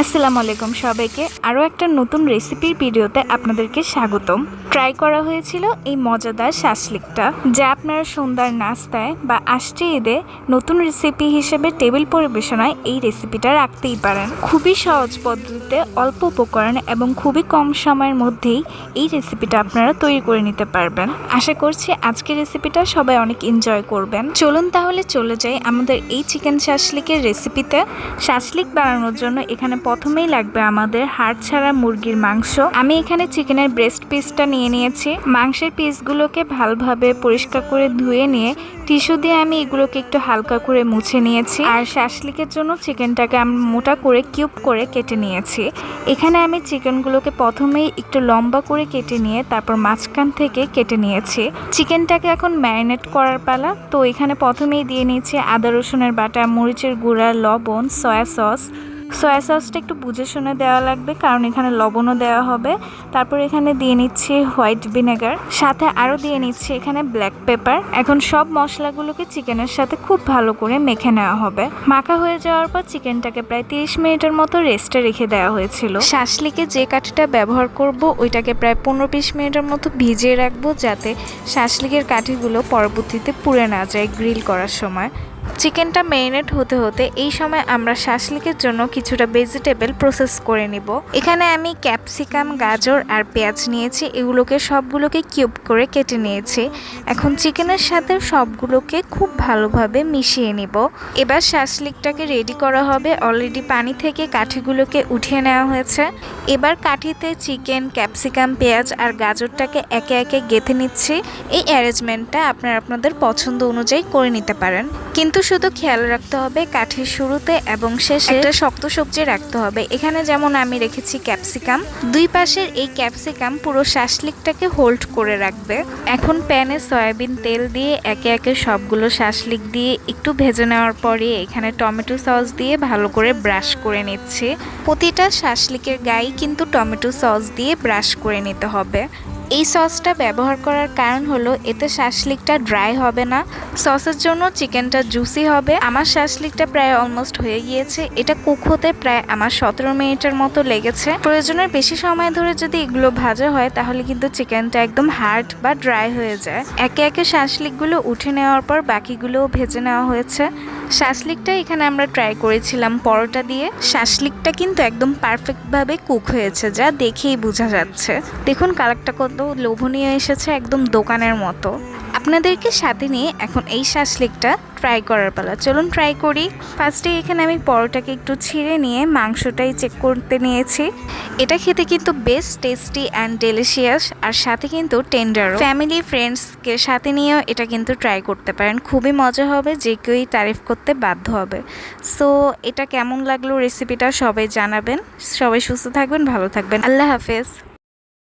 আসসালামু আলাইকুম সবাইকে। আরও একটা নতুন রেসিপির ভিডিওতে আপনাদেরকে স্বাগতম। ট্রাই করা হয়েছিল এই মজাদার শাসলিকটা, যা আপনারা সন্ধ্যার নাস্তায় বা আষ্টে ঈদে নতুন রেসিপি হিসেবে টেবিল পরিবেশনায় এই রেসিপিটা রাখতেই পারেন। খুবই সহজ পদ্ধতিতে অল্প উপকরণ এবং খুবই কম সময়ের মধ্যেই এই রেসিপিটা আপনারা তৈরি করে নিতে পারবেন। আশা করছি আজকের রেসিপিটা সবাই অনেক এনজয় করবেন। চলুন তাহলে চলে যাই আমাদের এই চিকেন শাসলিকের রেসিপিতে শাসলিক বানানোর জন্য এখানে প্রথমেই লাগবে আমাদের হাড় ছাড়া মুরগির মাংস। আমি এখানে চিকেনের ব্রেস্ট পিসটা নিয়ে নিয়েছি। মাংসের পিসগুলোকে ভালোভাবে পরিষ্কার করে ধুয়ে নিয়ে টিস্যু দিয়ে আমি এগুলোকে একটু হালকা করে মুছে নিয়েছি। আর শাসলিকের জন্য চিকেনটাকে আমি মোটা করে কিউব করে কেটে নিয়েছি। এখানে আমি চিকেনগুলোকে প্রথমেই একটু লম্বা করে কেটে নিয়ে তারপর মাঝখান থেকে কেটে নিয়েছি। চিকেনটাকে এখন ম্যারিনেট করার পালা। তো এখানে প্রথমেই দিয়ে নিয়েছি আদা রসুনের বাটা, মরিচের গুঁড়া, লবণ সয়া সস সয়া সসটা একটু বুঝে শুনে দেওয়া লাগবে, কারণ এখানে লবণও দেওয়া হবে। তারপর এখানে দিয়ে নিচ্ছি হোয়াইট ভিনেগার, সাথে আরও দিয়ে নিচ্ছি এখানে ব্ল্যাক পেপার। এখন সব মশলাগুলোকে চিকেনের সাথে খুব ভালো করে মেখে নেওয়া হবে। মাখা হয়ে যাওয়ার পর চিকেনটাকে প্রায় তিরিশ মিনিটের মতো রেস্টে রেখে দেওয়া হয়েছিল। শাসলিকে যে কাঠিটা ব্যবহার করব, ওইটাকে প্রায় পনেরো বিশ মিনিটের মতো ভিজিয়ে রাখব, যাতে শাসলিকের কাঠিগুলো পরবর্তীতে পুড়ে না যায় গ্রিল করার সময়। চিকেনটা ম্যারিনেট হতে হতে এই সময় আমরা শাসলিকের জন্য কিছুটা ভেজিটেবল প্রসেস করে নিব। এখানে আমি ক্যাপসিকাম গাজর আর পেঁয়াজ নিয়েছি, এগুলোকে সবগুলোকে কিউব করে কেটে নিয়েছি। এখন চিকেনের সাথে সবগুলোকে খুব ভালোভাবে মিশিয়ে নিব। এবার শাসলিকটাকে রেডি করা হবে। অলরেডি পানি থেকে কাঠিগুলোকে উঠিয়ে নেওয়া হয়েছে। এবার কাঠিতে চিকেন, ক্যাপসিকাম, পেঁয়াজ আর গাজরটাকে একে একে গেঁথে নিচ্ছি। এই অ্যারেঞ্জমেন্টটা আপনারা আপনাদের পছন্দ অনুযায়ী করে নিতে পারেন। কিন্তু শুধু খেয়াল রাখতে হবে কাঠির শুরুতে এবং শেষে একটা শক্ত সবজি রাখতে হবে। এখানে যেমন আমি রেখেছি ক্যাপসিকাম। দুই পাশের এই ক্যাপসিকাম পুরো শাসলিকটাকে হোল্ড করে রাখবে। এখন প্যানে সয়াবিন তেল দিয়ে একে একে সবগুলো শাসলিক দিয়ে একটু ভেজে নেওয়ার পরে এখানে টমেটো সস দিয়ে ভালো করে ব্রাশ করে নিচ্ছি। প্রতিটা শাসলিকের গায়ে কিন্তু টমেটো সস দিয়ে ব্রাশ করে নিতে হবে। এই সসটা ব্যবহার করার কারণ হলো, এতে শাসলিকটা ড্রাই হবে না। সসের জন্য চিকেনটা জুসি হবে। আমার শাসলিকটা প্রায় অলমোস্ট হয়ে গিয়েছে। এটা কুক হতে প্রায় আমার সতেরো মিনিটের মতো লেগেছে। প্রয়োজনের বেশি সময় ধরে যদি এগুলো ভাজা হয়, তাহলে কিন্তু চিকেনটা একদম হার্ড বা ড্রাই হয়ে যায়। একে একে শাসলিকগুলো উঠে নেওয়ার পর বাকিগুলোও ভেজে নেওয়া হয়েছে। শাসলিকটা এখানে আমরা ট্রাই করেছিলাম পরোটা দিয়ে। শাসলিকটা কিন্তু একদম পারফেক্টভাবে কুক হয়েছে, যা দেখেই বোঝা যাচ্ছে। দেখুন, কালারটা কত লোভনীয় এসেছে, একদম দোকানের মতো। আপনাদেরকে সাথে নিয়ে এখন এই শাসলিকটা ট্রাই করার পালা। চলুন ট্রাই করি। ফার্স্টে এখানে আমি পরোটাকে একটু ছিঁড়ে নিয়ে মাংসটাই চেক করতে নিয়েছি। এটা খেতে কিন্তু বেস্ট টেস্টি অ্যান্ড ডেলিশিয়াস আর সাথে কিন্তু টেন্ডারও ফ্যামিলি ফ্রেন্ডসকে সাথে নিয়েও এটা কিন্তু ট্রাই করতে পারেন। খুবই মজা হবে, যে কেউই তারিফ করতে বাধ্য হবে। সো এটা কেমন লাগল রেসিপিটা সবাই জানাবেন। সবাই সুস্থ থাকবেন, ভালো থাকবেন। আল্লাহ হাফেজ।